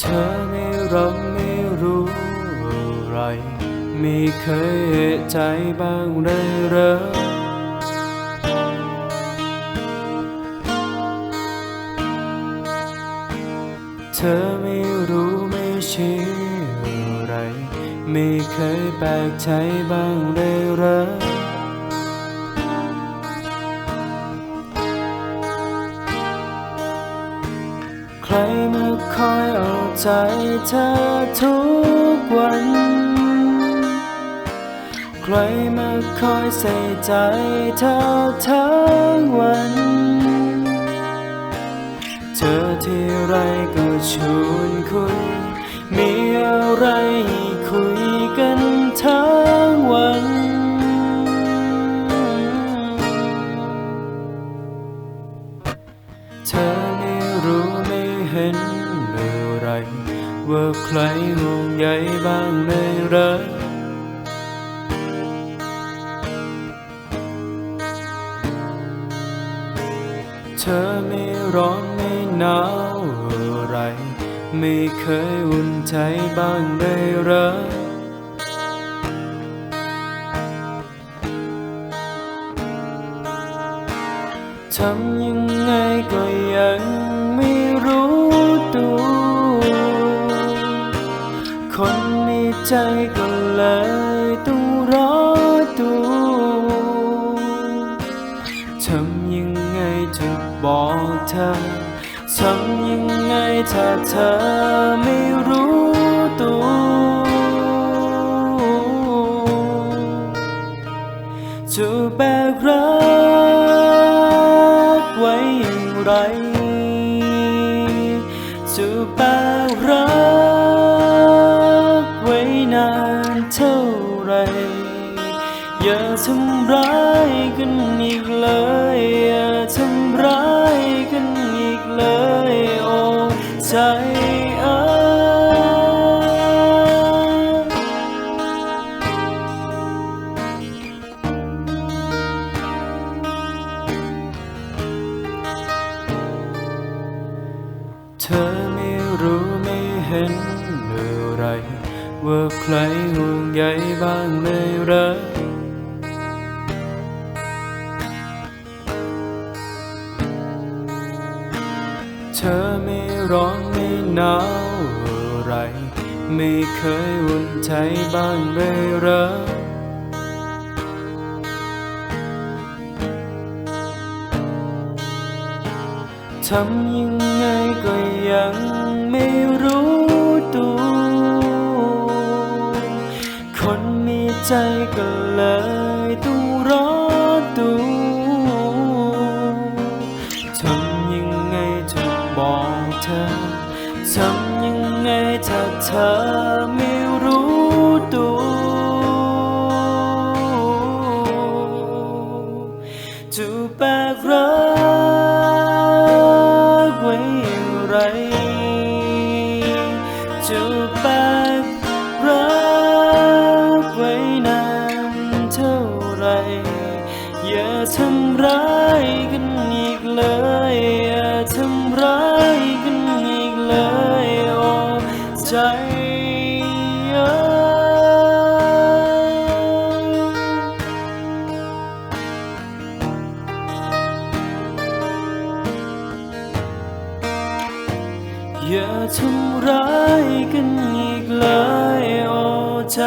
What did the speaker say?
เธอไม่รับไม่รู้อะไร ไม่เคยเอะใจบ้างเลยเหรอเธอไม่รู้ไม่ชี้อะไร ไม่เคยแปลกใจบ้างเลยเหรอ ใครมาคอยเอาใจเธอทุกวัน ใครมาคอยใส่ใจเธอทั้งวัน เธอที่ไรก็ชวนคุย ว่าใครห่วงใยบ้างเลยเหรอเธอไม่ร้อนไม่หนาวอะไร ไม่เคยอุ่นใจบ้างเลยเหรอทำยังไงก็ยัง ใจก็เลยต้องรอตัวทำยังไงจะบอกเธอทำยังไงถ้าเธอไม่รู้ตัวจะแบกรักไว้อย่างไรจะแบก ร้ายกันอีกเลยอย่าทำร้ายกันอีกเลยโอ้ใจเอ้ยเธอไม่รู้ไม่เห็นอะไรว่าใครห่วงใยบ้างเลยหรอ เธอไม่ร้อนไม่หนาวอะไร ไม่เคยอุ่นใจบ้างเลยเหรอทำยังไงก็ยังไม่รู้ตัว คนมีใจก็เลยต้องรอตัว ทำยังไงถ้าเธอไม่รู้ตัวจะแบกรักไว้อย่างไรจะแบกรักไว้นานเท่าไร อย่าทำร้ายกันอีกเลย อย่าทำร้าย อย่าทำร้ายกันอีกเลยโอ้ใจ